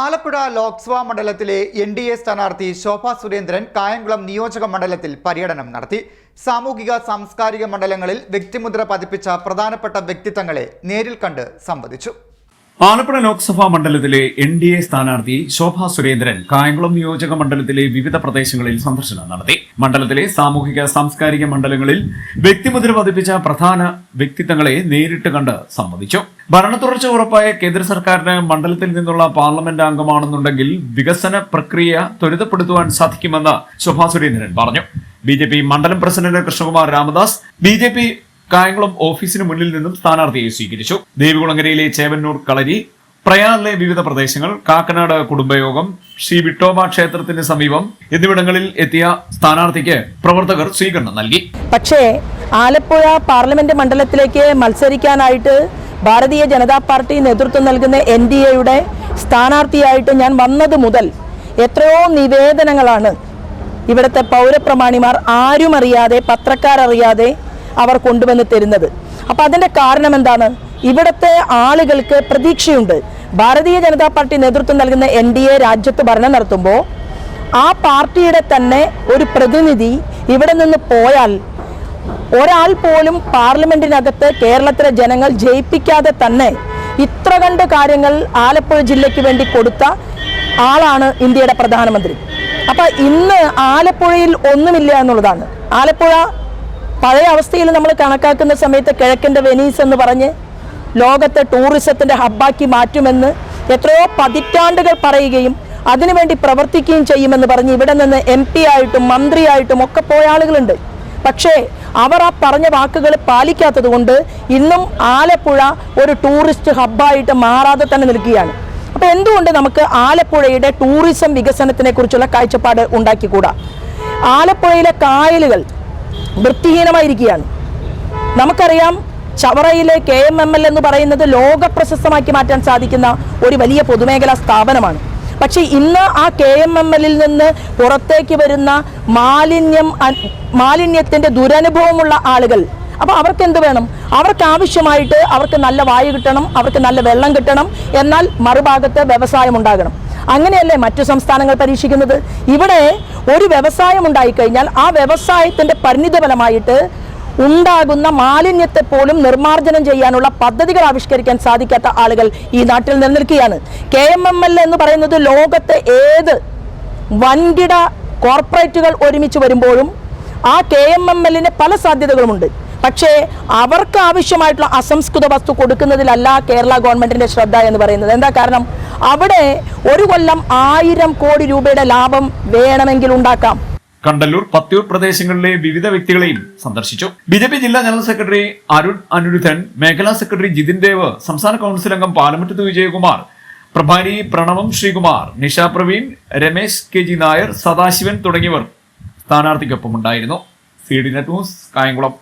ആലപ്പുഴ ലോക്സഭാ മണ്ഡലത്തിലെ N D A സ്ഥാനാർത്ഥി ശോഭ സുരേന്ദ്രൻ കായംകുളം നിയോജക മണ്ഡലത്തിൽ പര്യടനം നടത്തി. സാമൂഹിക സാംസ്കാരിക മണ്ഡലങ്ങളിൽ വ്യക്തിമുദ്ര പതിപ്പിച്ച പ്രധാനപ്പെട്ട വ്യക്തിത്വങ്ങളെ നേരിൽ കണ്ട് സംവദിച്ചു. ആലപ്പുഴ ലോക്സഭാ മണ്ഡലത്തിലെ എൻ ഡി എ സ്ഥാനാർത്ഥി ശോഭ സുരേന്ദ്രൻ കായംകുളം നിയോജക മണ്ഡലത്തിലെ വിവിധ പ്രദേശങ്ങളിൽ സന്ദർശനം നടത്തി. മണ്ഡലത്തിലെ സാമൂഹിക സാംസ്കാരിക മണ്ഡലങ്ങളിൽ വ്യക്തിമുദ്ര പതിപ്പിച്ച പ്രധാന വ്യക്തിത്വങ്ങളെ നേരിട്ട് കണ്ട് സംവദിച്ചു. ഭരണത്തുടർച്ച ഉറപ്പായ കേന്ദ്ര സർക്കാരിന് മണ്ഡലത്തിൽ നിന്നുള്ള പാർലമെന്റ് അംഗമാണെന്നുണ്ടെങ്കിൽ വികസന പ്രക്രിയ ത്വരിതപ്പെടുത്തുവാൻ സാധിക്കുമെന്ന് ശോഭ സുരേന്ദ്രൻ പറഞ്ഞു. ബി ജെ പി മണ്ഡലം president Krishnakumar Ramadas B J P Kayamkulam ഓഫീസിന് മുന്നിൽ നിന്നും സ്ഥാനാർത്ഥിയെ സ്വീകരിച്ചു. ദേവികുളങ്ങരയിലെ ചേവന്നൂർ കളരി പ്രയാറിലെ വിവിധ പ്രദേശങ്ങൾ കാക്കനാട് കുടുംബയോഗം ശ്രീ വിട്ടോബ ക്ഷേത്രത്തിന് സമീപം എന്നിവിടങ്ങളിൽ എത്തിയ സ്ഥാനാർത്ഥിക്ക് പ്രവർത്തകർ സ്വീകരണം നൽകി. പക്ഷേ ആലപ്പുഴ പാർലമെന്റ് മണ്ഡലത്തിലേക്ക് മത്സരിക്കാനായിട്ട് ഭാരതീയ ജനതാ പാർട്ടി നേതൃത്വം നൽകുന്ന എൻ ഡി എയുടെ സ്ഥാനാർത്ഥിയായിട്ട് ഞാൻ വന്നത് മുതൽ എത്രയോ നിവേദനങ്ങളാണ് ഇവിടുത്തെ പൗരപ്രമാണിമാർ ആരും അറിയാതെ പത്രക്കാരറിയാതെ അവർ കൊണ്ടുവന്ന് തരുന്നത്. അപ്പം അതിന്റെ കാരണം എന്താണ്? ഇവിടുത്തെ ആളുകൾക്ക് പ്രതീക്ഷയുണ്ട്. ഭാരതീയ ജനതാ പാർട്ടി നേതൃത്വം നൽകുന്ന എൻ ഡി എ രാജ്യത്ത് ഭരണം നടത്തുമ്പോൾ ആ പാർട്ടിയുടെ തന്നെ ഒരു പ്രതിനിധി ഇവിടെ നിന്ന് പോയാൽ ഒരാൾ പോലും പാർലമെന്റിനകത്ത് കേരളത്തിലെ ജനങ്ങൾ ജയിപ്പിക്കാതെ തന്നെ ഇത്ര കണ്ട് കാര്യങ്ങൾ ആലപ്പുഴ ജില്ലയ്ക്ക് വേണ്ടി കൊടുത്ത ആളാണ് ഇന്ത്യയുടെ പ്രധാനമന്ത്രി. അപ്പൊ ഇന്ന് ആലപ്പുഴയിൽ ഒന്നുമില്ല എന്നുള്ളതാണ്. ആലപ്പുഴ പഴയ അവസ്ഥയിൽ നമ്മൾ കണക്കാക്കുന്ന സമയത്ത് കിഴക്കിന്റെ വെനീസ് എന്ന് പറഞ്ഞ് ലോകത്തെ ടൂറിസത്തിന്റെ ഹബ്ബാക്കി മാറ്റുമെന്ന് എത്രയോ പതിറ്റാണ്ടുകൾ പറയുകയും അതിനുവേണ്ടി പ്രവർത്തിക്കുകയും ചെയ്യുമെന്ന് പറഞ്ഞ് ഇവിടെ നിന്ന് എം പി ആയിട്ടും മന്ത്രിയായിട്ടും ഒക്കെ പോയ ആളുകളുണ്ട്. പക്ഷേ അവർ ആ പറഞ്ഞ വാക്കുകൾ പാലിക്കാത്തത് കൊണ്ട് ഇന്നും ആലപ്പുഴ ഒരു ടൂറിസ്റ്റ് ഹബ്ബായിട്ട് മാറാതെ തന്നെ നിൽക്കുകയാണ്. അപ്പോൾ എന്തുകൊണ്ട് നമുക്ക് ആലപ്പുഴയുടെ ടൂറിസം വികസനത്തിനെ കുറിച്ചുള്ള കാഴ്ചപ്പാട് ഉണ്ടാക്കിക്കൂടാ? ആലപ്പുഴയിലെ കായലുകൾ വൃത്തിഹീനമായിരിക്കുകയാണ്. നമുക്കറിയാം ചവറയിലെ കെ എം എം എൽ എന്ന് പറയുന്നത് ലോക പ്രശസ്തമാക്കി മാറ്റാൻ സാധിക്കുന്ന ഒരു വലിയ പൊതുമേഖലാ സ്ഥാപനമാണ്. പക്ഷേ ഇന്ന് ആ കെ എം എം എല്ലിൽ നിന്ന് പുറത്തേക്ക് വരുന്ന മാലിന്യം മാലിന്യത്തിന്റെ ദുരനുഭവമുള്ള ആളുകൾ അപ്പൊ അവർക്ക് എന്ത് വേണം? അവർക്ക് ആവശ്യമായിട്ട് അവർക്ക് നല്ല വായു കിട്ടണം അവർക്ക് നല്ല വെള്ളം കിട്ടണം എന്നാൽ മറുഭാഗത്ത് വ്യവസായം ഉണ്ടാകണം. അങ്ങനെയല്ലേ മറ്റു സംസ്ഥാനങ്ങൾ പരീക്ഷിക്കുന്നത്? ഇവിടെ ഒരു വ്യവസായം ഉണ്ടായിക്കഴിഞ്ഞാൽ ആ വ്യവസായത്തിന്റെ പരിണിതഫലമായിട്ട് ഉണ്ടാകുന്ന മാലിന്യത്തെ പോലും നിർമ്മാർജനം ചെയ്യാനുള്ള പദ്ധതികൾ ആവിഷ്കരിക്കാൻ സാധിക്കാത്ത ആളുകൾ ഈ നാട്ടിൽ നിലനിൽക്കുകയാണ്. കെ എം എം എൽ എന്ന് പറയുന്നത് ലോകത്തെ ഏത് വൻകിട കോർപ്പറേറ്റുകൾ ഒരുമിച്ച് വരുമ്പോഴും ആ കെ എം എം എല്ലിന് പല സാധ്യതകളുമുണ്ട്. പക്ഷേ അവർക്ക് ആവശ്യമായിട്ടുള്ള അസംസ്കൃത വസ്തു കൊടുക്കുന്നതിലല്ല കേരള ഗവൺമെന്റിന്റെ ശ്രദ്ധ എന്ന് പറയുന്നത്. എന്താ കാരണം? അവിടെ ഒരു കൊല്ലം ആയിരം കോടി രൂപയുടെ ലാഭം വേണമെങ്കിൽ ഉണ്ടാക്കാം. കണ്ടല്ലൂർ പത്തിയൂർ പ്രദേശങ്ങളിലെ വിവിധ വ്യക്തികളെയും സന്ദർശിച്ചു. ബി ജെ പി ജില്ലാ ജനറൽ സെക്രട്ടറി അരുൺ അനുരുദ്ധൻ മേഖലാ സെക്രട്ടറി ജിതിൻ ദേവ് സംസ്ഥാന കൗൺസിൽ അംഗം പാലമറ്റത്ത് വിജയകുമാർ പ്രഭാരി പ്രണവം ശ്രീകുമാർ നിഷ പ്രവീൺ രമേശ് കെ ജി നായർ സദാശിവൻ തുടങ്ങിയവർ സ്ഥാനാർത്ഥിക്കൊപ്പമുണ്ടായിരുന്നു. C D net news Kayamkulam.